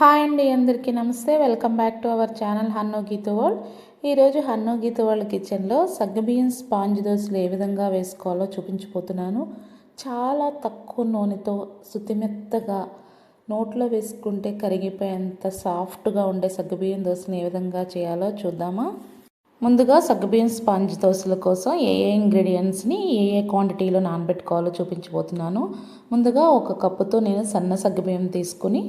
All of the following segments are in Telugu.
హాయ్ అండి అందరికీ నమస్తే. Welcome back to our channel Hanno Geetha world ఈరోజు హన్నో గీత వరల్డ్ కిచెన్లో సగ్గుబియ్యం స్పాంజ్ దోశలు ఏ విధంగా వేసుకోవాలో చూపించిపోతున్నాను చాలా తక్కువ నూనెతో శుతిమెత్తగా నోట్లో వేసుకుంటే కరిగిపోయేంత సాఫ్ట్గా ఉండే సగ్గుబియ్యం దోశలు ఏ విధంగా చేయాలో చూద్దామా? ముందుగా సగ్గుబియ్యం స్పాంజ్ దోశల కోసం ఏ ఏ ఇంగ్రీడియంట్స్ని ఏ ఏ క్వాంటిటీలో నానబెట్టుకోవాలో చూపించబోతున్నాను. ముందుగా ఒక కప్పుతో నేను సన్న సగ్గుబియ్యం తీసుకుని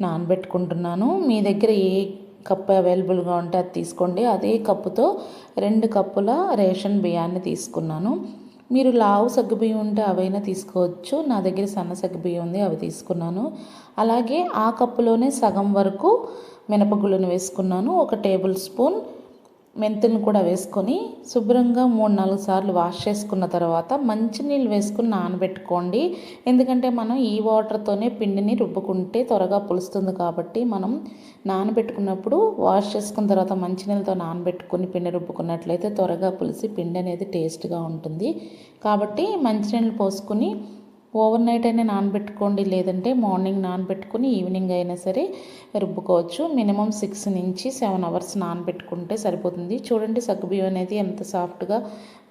నానబెట్టుకుంటున్నాను. మీ దగ్గర ఏ కప్పు అవైలబుల్గా ఉంటే అది తీసుకోండి. అదే కప్పుతో రెండు కప్పుల రేషన్ బియ్యాన్ని తీసుకున్నాను. మీరు లావు సగ్గుబియ్యం ఉంటే అవైనా తీసుకోవచ్చు. నా దగ్గర సన్న సగ్గుబియ్యం ఉంది అవి తీసుకున్నాను. అలాగే ఆ కప్పులోనే సగం వరకు మినపగుళ్ళను వేసుకున్నాను. ఒక టేబుల్ స్పూన్ మెంతులను కూడా వేసుకొని శుభ్రంగా మూడు నాలుగు సార్లు వాష్ చేసుకున్న తర్వాత మంచినీళ్ళు వేసుకుని నానబెట్టుకోండి. ఎందుకంటే మనం ఈ వాటర్తోనే పిండిని రుబ్బుకుంటే త్వరగా పులుస్తుంది కాబట్టి మనం నానబెట్టుకున్నప్పుడు వాష్ చేసుకున్న తర్వాత మంచినీళ్ళతో నానబెట్టుకుని పిండి రుబ్బుకున్నట్లయితే త్వరగా పులిసి పిండి అనేది టేస్ట్గా ఉంటుంది. కాబట్టి మంచినీళ్ళు పోసుకుని ఓవర్ నైట్ అయినా నానబెట్టుకోండి లేదంటే మార్నింగ్ నానబెట్టుకుని ఈవినింగ్ అయినా సరే రుబ్బుకోవచ్చు. మినిమం సిక్స్ నుంచి సెవెన్ అవర్స్ నానబెట్టుకుంటే సరిపోతుంది. చూడండి సగ్గుబియ్యం అనేది ఎంత సాఫ్ట్గా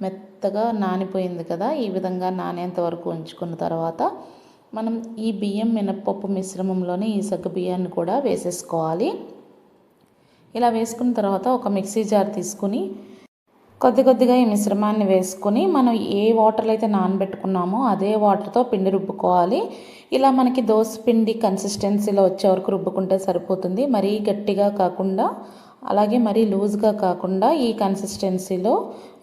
మెత్తగా నానిపోయింది కదా ఈ విధంగా నానేంత వరకు ఉంచుకున్న తర్వాత మనం ఈ బియ్యం మినప్పప్పు మిశ్రమంలోనే ఈ సగ్గు బియ్యాన్ని కూడా వేసేసుకోవాలి. ఇలా వేసుకున్న తర్వాత ఒక మిక్సీ జార్ తీసుకుని కొద్ది కొద్దిగా ఈ మిశ్రమాన్ని వేసుకొని మనం ఏ వాటర్లో అయితే నానబెట్టుకున్నామో అదే వాటర్తో పిండి రుబ్బుకోవాలి. ఇలా మనకి దోశ పిండి కన్సిస్టెన్సీలో వచ్చే వరకు రుబ్బుకుంటే సరిపోతుంది. మరీ గట్టిగా కాకుండా అలాగే మరీ లూజ్గా కాకుండా ఈ కన్సిస్టెన్సీలో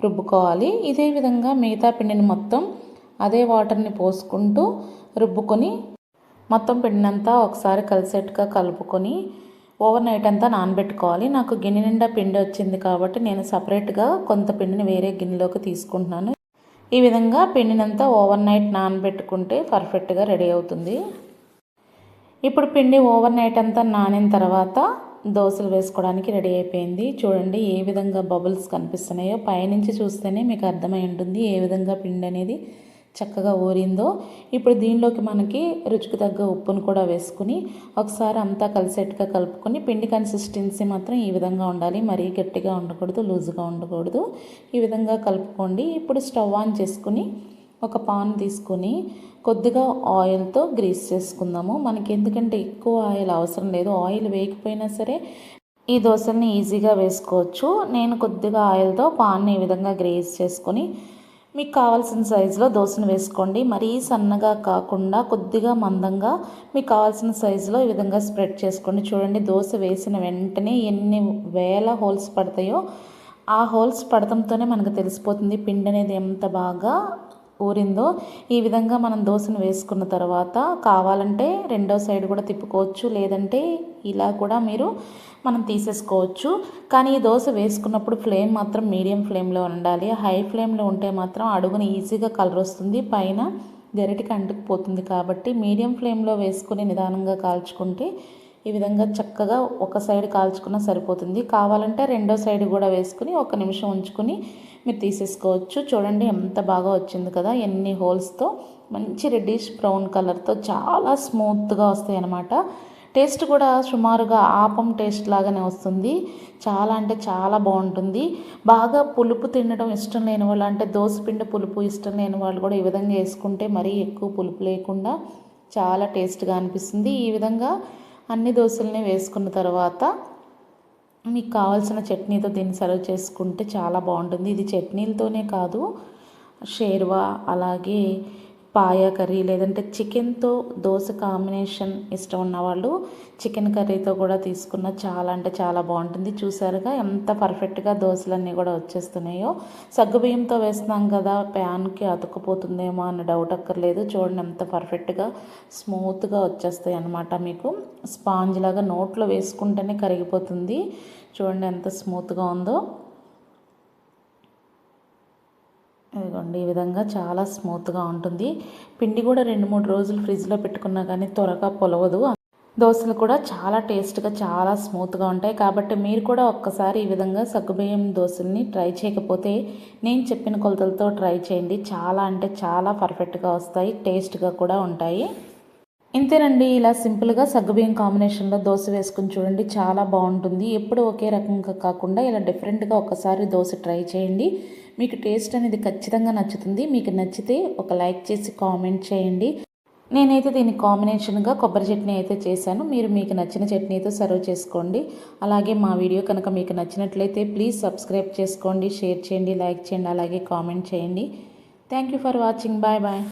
రుబ్బుకోవాలి. ఇదే విధంగా మిగతా పిండిని మొత్తం అదే వాటర్ని పోసుకుంటూ రుబ్బుకొని మొత్తం పిండినంతా ఒకసారి కలిసేట్టుగా కలుపుకొని ఓవర్ నైట్ అంతా నానబెట్టుకోవాలి. నాకు గిన్నె నిండా పిండి వచ్చింది కాబట్టి నేను సపరేట్గా కొంత పిండిని వేరే గిన్నెలోకి తీసుకుంటున్నాను. ఈ విధంగా పిండినంతా ఓవర్ నైట్ నానబెట్టుకుంటే పర్ఫెక్ట్గా రెడీ అవుతుంది. ఇప్పుడు పిండి ఓవర్ నైట్ అంతా నానిన తర్వాత దోశలు వేసుకోవడానికి రెడీ అయిపోయింది. చూడండి ఏ విధంగా బబుల్స్ కనిపిస్తున్నాయో. పైనుంచి చూస్తేనే మీకు అర్థమై ఉంటుంది ఏ విధంగా పిండి అనేది చక్కగా ఊరిందో ఇప్పుడు దీనిలోకి మనకి రుచికి తగ్గ ఉప్పును కూడా వేసుకుని ఒకసారి అంతా కలిసేట్టుగా కలుపుకొని పిండి కన్సిస్టెన్సీ మాత్రం ఈ విధంగా ఉండాలి. మరీ గట్టిగా ఉండకూడదు లూజుగా ఉండకూడదు. ఈ విధంగా కలుపుకోండి. ఇప్పుడు స్టవ్ ఆన్ చేసుకుని ఒక పాన్ తీసుకొని కొద్దిగా ఆయిల్తో గ్రీస్ చేసుకుందాము. మనకి ఎందుకంటే ఎక్కువ ఆయిల్ అవసరం లేదు. ఆయిల్ వేయకపోయినా సరే ఈ దోశల్ని ఈజీగా వేసుకోవచ్చు. నేను కొద్దిగా ఆయిల్తో పాన్ని ఈ విధంగా గ్రేస్ చేసుకొని మీకు కావాల్సిన సైజులో దోశను వేసుకోండి. మరీ సన్నగా కాకుండా కొద్దిగా మందంగా మీకు కావాల్సిన సైజులో ఈ విధంగా స్ప్రెడ్ చేసుకోండి. చూడండి దోశ వేసిన వెంటనే ఎన్ని వేల హోల్స్ పడతాయో ఆ హోల్స్ పడటంతోనే మనకు తెలిసిపోతుంది పిండి అనేది ఎంత బాగా ఊరిందో ఈ విధంగా మనం దోశను వేసుకున్న తర్వాత కావాలంటే రెండో సైడ్ కూడా తిప్పుకోవచ్చు లేదంటే ఇలా కూడా మీరు మనం తీసేసుకోవచ్చు. కానీ ఈ దోశ వేసుకున్నప్పుడు ఫ్లేమ్ మాత్రం మీడియం ఫ్లేమ్లో ఉండాలి. హై ఫ్లేమ్లో ఉంటే మాత్రం అడుగుని ఈజీగా కలర్ వస్తుంది. పైన గరిటికి అంటుకుపోతుంది కాబట్టి మీడియం ఫ్లేమ్లో వేసుకుని నిదానంగా కాల్చుకుంటే ఈ విధంగా చక్కగా ఒక సైడ్ కాల్చుకున్నా సరిపోతుంది. కావాలంటే రెండో సైడ్ కూడా వేసుకుని ఒక నిమిషం ఉంచుకొని మీరు తీసేసుకోవచ్చు. చూడండి ఎంత బాగా వచ్చింది కదా ఎన్ని హోల్స్తో మంచి రెడ్డిష్ బ్రౌన్ కలర్తో చాలా స్మూత్గా వస్తాయి అన్నమాట. టేస్ట్ కూడా సుమారుగా ఆపం టేస్ట్ లాగానే వస్తుంది. చాలా అంటే చాలా బాగుంటుంది. బాగా పులుపు తినడం ఇష్టం లేని వాళ్ళు అంటే దోసపిండి పులుపు ఇష్టం లేని వాళ్ళు కూడా ఈ విధంగా వేసుకుంటే మరీ ఎక్కువ పులుపు లేకుండా చాలా టేస్ట్గా అనిపిస్తుంది. ఈ విధంగా అన్ని దోశల్ని వేసుకున్న తర్వాత మీకు కావాల్సిన చట్నీతో దీన్ని సర్వ్ చేసుకుంటే చాలా బాగుంటుంది. ఇది చట్నీలతోనే కాదు షేర్వా అలాగే పాయ కర్రీ లేదంటే చికెన్తో దోశ కాంబినేషన్ ఇష్టం ఉన్నవాళ్ళు చికెన్ కర్రీతో కూడా తీసుకున్న చాలా అంటే చాలా బాగుంటుంది. చూసారుగా ఎంత పర్ఫెక్ట్గా దోశలన్నీ కూడా వచ్చేస్తున్నాయో. సగ్గుబియ్యంతో వేస్తున్నాం కదా ప్యాన్కి అతుక్కుపోతుందేమో అన్న డౌట్ అక్కర్లేదు. చూడండి ఎంత పర్ఫెక్ట్గా స్మూత్గా వచ్చేస్తాయి అన్నమాట మీకు. స్పాంజ్ లాగా నోట్లో వేసుకుంటేనే కరిగిపోతుంది. చూడండి ఎంత స్మూత్గా ఉందో. ఇదిగోండి ఈ విధంగా చాలా స్మూత్గా ఉంటుంది. పిండి కూడా రెండు మూడు రోజులు ఫ్రిడ్జ్లో పెట్టుకున్నా కానీ త్వరగా పొలవదు. దోశలు కూడా చాలా టేస్ట్గా చాలా స్మూత్గా ఉంటాయి. కాబట్టి మీరు కూడా ఒక్కసారి ఈ విధంగా సగ్గుబియ్యం దోశల్ని ట్రై చేయకపోతే నేను చెప్పిన కొలతలతో ట్రై చేయండి. చాలా అంటే చాలా పర్ఫెక్ట్గా వస్తాయి టేస్ట్గా కూడా ఉంటాయి. ఇంతేనండి ఇలా సింపుల్గా సగ్గుబియ్యం కాంబినేషన్లో దోశ వేసుకుని చూడండి చాలా బాగుంటుంది. ఎప్పుడు ఒకే రకంగా కాకుండా ఇలా డిఫరెంట్గా ఒకసారి దోశ ట్రై చేయండి. మీకు టేస్ట్ అనేది ఖచ్చితంగా నచ్చుతుంది. మీకు నచ్చితే ఒక లైక్ చేసి కామెంట్ చేయండి. నేనైతే దీని కాంబినేషన్గా కొబ్బరి చట్నీ అయితే చేశాను. మీరు మీకు నచ్చిన చట్నీతో సర్వ్ చేసుకోండి. అలాగే మా వీడియో కనుక మీకు నచ్చినట్లయితే ప్లీజ్ సబ్స్క్రైబ్ చేసుకోండి షేర్ చేయండి లైక్ చేయండి అలాగే కామెంట్ చేయండి. Thank you for watching. Bye bye.